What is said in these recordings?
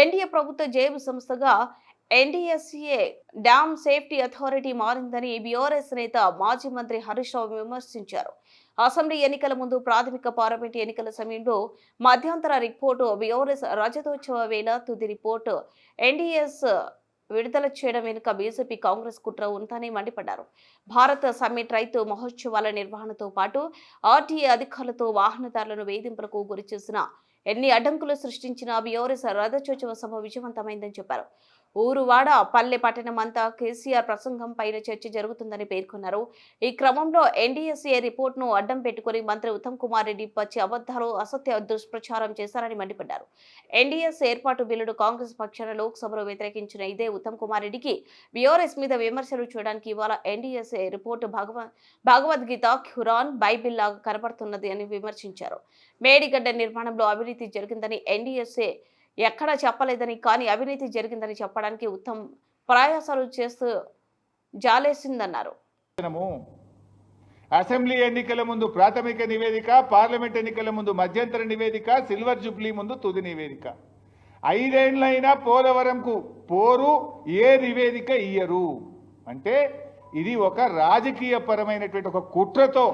NDA ప్రభుత్వ జేబు సంస్థగా ఎన్డీఎస్ఏ డ్యామ్ సేఫ్టీ అథారిటీ మారిందని బీఆర్ఎస్ నేత మాజీ మంత్రి హరీష్ రావు విమర్శించారు. అసెంబ్లీ ఎన్నికల ముందు ప్రాథమిక పార్లమెంట్ ఎన్నికల సమయంలో మధ్యంతర రిపోర్టు బీఆర్ఎస్ రజతోత్సవ వేళ తుది రిపోర్టు ఎన్డీఎస్ విడుదల చేయడం వెనుక బీజేపీ కాంగ్రెస్ కుట్ర ఉందని మండిపడ్డారు. భారత సమ్మిట్ రైతు మహోత్సవాల నిర్వహణతో పాటు ఆర్టీఏ అధికారులతో వాహనదారులను వేధింపులకు గురిచేసిన ఎన్ని అడ్డంకులు సృష్టించినా బీఆర్ఎస్ రథచోత్సవ సభ విజయవంతమైందని చెప్పారు. ఊరువాడ పల్లె పట్టణం అంతా కేసీఆర్ ప్రసంగం పైన చర్చ జరుగుతుందని పేర్కొన్నారు. ఈ క్రమంలో ఎన్డీఎస్ఏ రిపోర్ట్ను అడ్డం పెట్టుకుని మంత్రి ఉత్తమ్ కుమార్ రెడ్డి పచ్చి అబద్దాలు అసత్య దుష్ప్రచారం చేశారని మండిపడ్డారు. ఎన్డీఎస్ ఏర్పాటు బిల్లును కాంగ్రెస్ పక్షాన లోక్సభలో వ్యతిరేకించిన ఇదే ఉత్తమ్ కుమార్ రెడ్డికి బీఆర్ఎస్ మీద విమర్శలు చూడడానికి ఇవాళ ఎన్డీఎస్ఏ రిపోర్టు భగవ భగవద్గీత ఖురాన్ బైబిల్ లాగా కనబడుతున్నది అని విమర్శించారు. మేడిగడ్డ నిర్మాణంలో అవినీతి జరిగిందని ఎన్డీఎస్ఏ ఎక్కడా చెప్పలేదని కానీ అవినీతి జరిగిందని చెప్పడానికి ఉత్తమ్ ప్రయాసాలు చేస్తూ జాలేసిందన్నారు. అసెంబ్లీ ఎన్నికల ముందు ప్రాథమిక నివేదిక పార్లమెంట్ ఎన్నికల ముందు మధ్యంతర నివేదిక సిల్వర్ జూబ్లీ ముందు తుది నివేదిక. ఐదేళ్ళైనా పోలవరంకు పోరు ఏ నివేదిక ఇయ్యరు. అంటే ఇది ఒక రాజకీయ పరమైనటువంటి ఒక కుట్రతో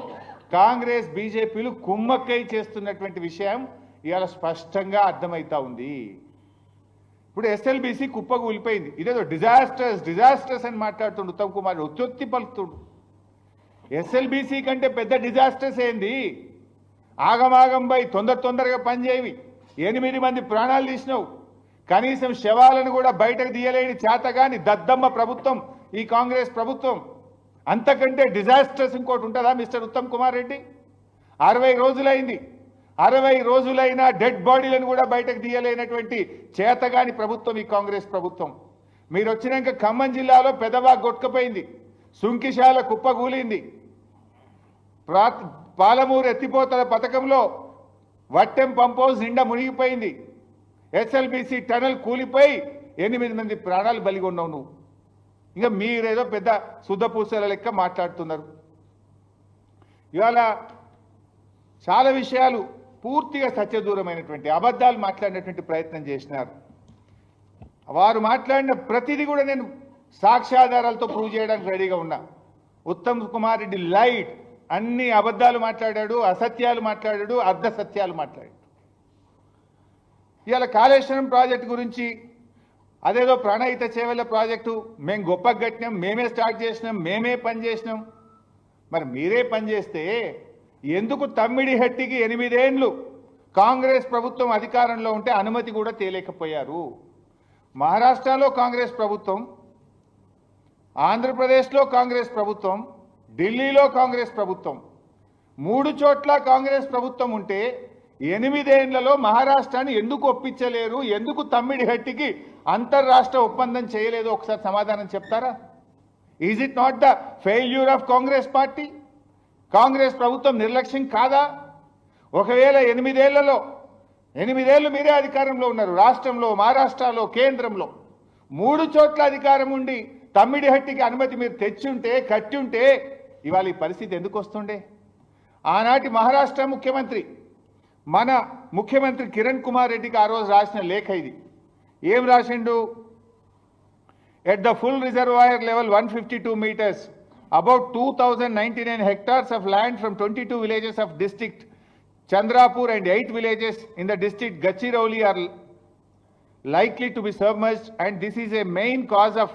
కాంగ్రెస్ బీజేపీలు కుమ్మక్కై చేస్తున్నటువంటి విషయం. ఇవాళ స్పష్టంగా అర్థమవుతా ఉంది. ఇప్పుడు ఎస్ఎల్బీసీ కుప్పకు ఉలిపోయింది ఇదేదో డిజాస్టర్స్ డిజాస్టర్స్ అని మాట్లాడుతుండు ఉత్తమ్ కుమార్. ఒత్తి పలుకుతుండు. ఎస్ఎల్బీసీ కంటే పెద్ద డిజాస్టర్స్ ఏంది? ఆగమాగం పై తొందర తొందరగా పనిచేయవి ఎనిమిది మంది ప్రాణాలు తీసినావు. కనీసం శవాలను కూడా బయటకు తీయలేని చేతగాని దద్దమ్మ ప్రభుత్వం ఈ కాంగ్రెస్ ప్రభుత్వం. అంతకంటే డిజాస్టర్స్ ఇంకోటి ఉంటుందా మిస్టర్ ఉత్తమ్ కుమార్ రెడ్డి? అరవై రోజులైంది. అరవై రోజులైనా డెడ్ బాడీలను కూడా బయటకు తీయలేనటువంటి చేతగాని ప్రభుత్వం ఈ కాంగ్రెస్ ప్రభుత్వం. మీరు వచ్చినాక ఖమ్మం జిల్లాలో పెదవా కొట్టుకుపోయింది సుంకిశాల కుప్పగూలింది ప్రా పాలమూరు ఎత్తిపోతల పథకంలో వట్టెం పంపోజ్ నిండా మునిగిపోయింది. ఎస్ఎల్బిసి టనల్ కూలిపోయి ఎనిమిది మంది ప్రాణాలు బలిగొన్నావు నువ్వు. ఇంకా మీరేదో పెద్ద శుద్ధపూసల లెక్క మాట్లాడుతున్నారు. ఇవాళ చాలా విషయాలు పూర్తిగా సత్యదూరమైనటువంటి అబద్ధాలు మాట్లాడినటువంటి ప్రయత్నం చేసినారు. వారు మాట్లాడిన ప్రతిదీ కూడా నేను సాక్ష్యాధారాలతో ప్రూవ్ చేయడానికి రెడీగా ఉన్నా. ఉత్తమ్ కుమార్ రెడ్డి లైట్. అన్ని అబద్ధాలు మాట్లాడాడు అసత్యాలు మాట్లాడాడు అర్ధ సత్యాలు మాట్లాడాడు. ఇవాళ కాళేశ్వరం ప్రాజెక్టు గురించి అదేదో ప్రాణహిత చేవల ప్రాజెక్టు మేము గొప్ప కట్టినాం మేమే స్టార్ట్ చేసినాం మేమే పని చేసినాం. మరి మీరే పని చేస్తే ఎందుకు తమ్మిడి హట్టికి ఎనిమిదేండ్లు? కాంగ్రెస్ ప్రభుత్వం అధికారంలో ఉంటే అనుమతి కూడా తేలేకపోయారు. మహారాష్ట్రలో కాంగ్రెస్ ప్రభుత్వం ఆంధ్రప్రదేశ్లో కాంగ్రెస్ ప్రభుత్వం ఢిల్లీలో కాంగ్రెస్ ప్రభుత్వం. మూడు చోట్ల కాంగ్రెస్ ప్రభుత్వం ఉంటే ఎనిమిదేండ్లలో మహారాష్ట్రాన్ని ఎందుకు ఒప్పించలేరు? ఎందుకు తమ్మిడి హట్టికి అంతర్రాష్ట్ర ఒప్పందం చేయలేదు? ఒకసారి సమాధానం చెప్తారా? Is it not the failure of Congress party Congress ప్రభుత్వం నిర్లక్ష్యం కాదా? ఒకవేళ ఎనిమిదేళ్ళలో ఎనిమిదేళ్ళు మీరే అధికారంలో ఉన్నారు. రాష్ట్రంలో మహారాష్ట్రలో కేంద్రంలో. మూడు చోట్ల అధికారం ఉండి తమ్మిడిహట్టికి అనుమతి మీరు తెచ్చుంటే కట్టుంటే ఇవాళ ఈ పరిస్థితి ఎందుకు వస్తుండే? ఆనాటి మహారాష్ట్ర ముఖ్యమంత్రి మన ముఖ్యమంత్రి కిరణ్ కుమార్ రెడ్డికి ఆ రోజు రాసిన లేఖ ఇది. ఏం రాసిండు? At the full reservoir level one fifty two meters about 2,099 hectares of land from 22 villages of district Chandrapur and 8 villages in the district Gachirauli are likely to be submerged and this is a main cause of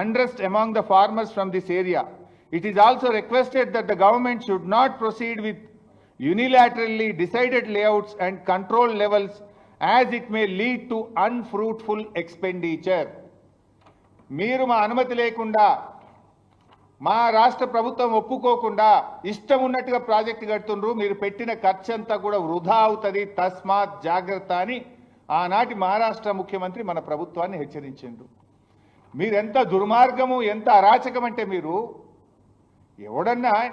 unrest among the farmers from this area. It is also requested that the government should not proceed with unilaterally decided layouts and control levels as it may lead to unfruitful expenditure. మీరు మా అనుమతి లేకుండా మా రాష్ట్ర ప్రభుత్వం ఒప్పుకోకుండా ఇష్టం ఉన్నట్టుగా ప్రాజెక్టు కడుతుండ్రు. మీరు పెట్టిన ఖర్చంతా కూడా వృధా అవుతుంది. తస్మాత్ జాగ్రత్త అని ఆనాటి మహారాష్ట్ర ముఖ్యమంత్రి మన ప్రభుత్వాన్ని హెచ్చరించిండ్రు. మీరెంత దుర్మార్గము ఎంత అరాచకం అంటే మీరు ఎవడన్నా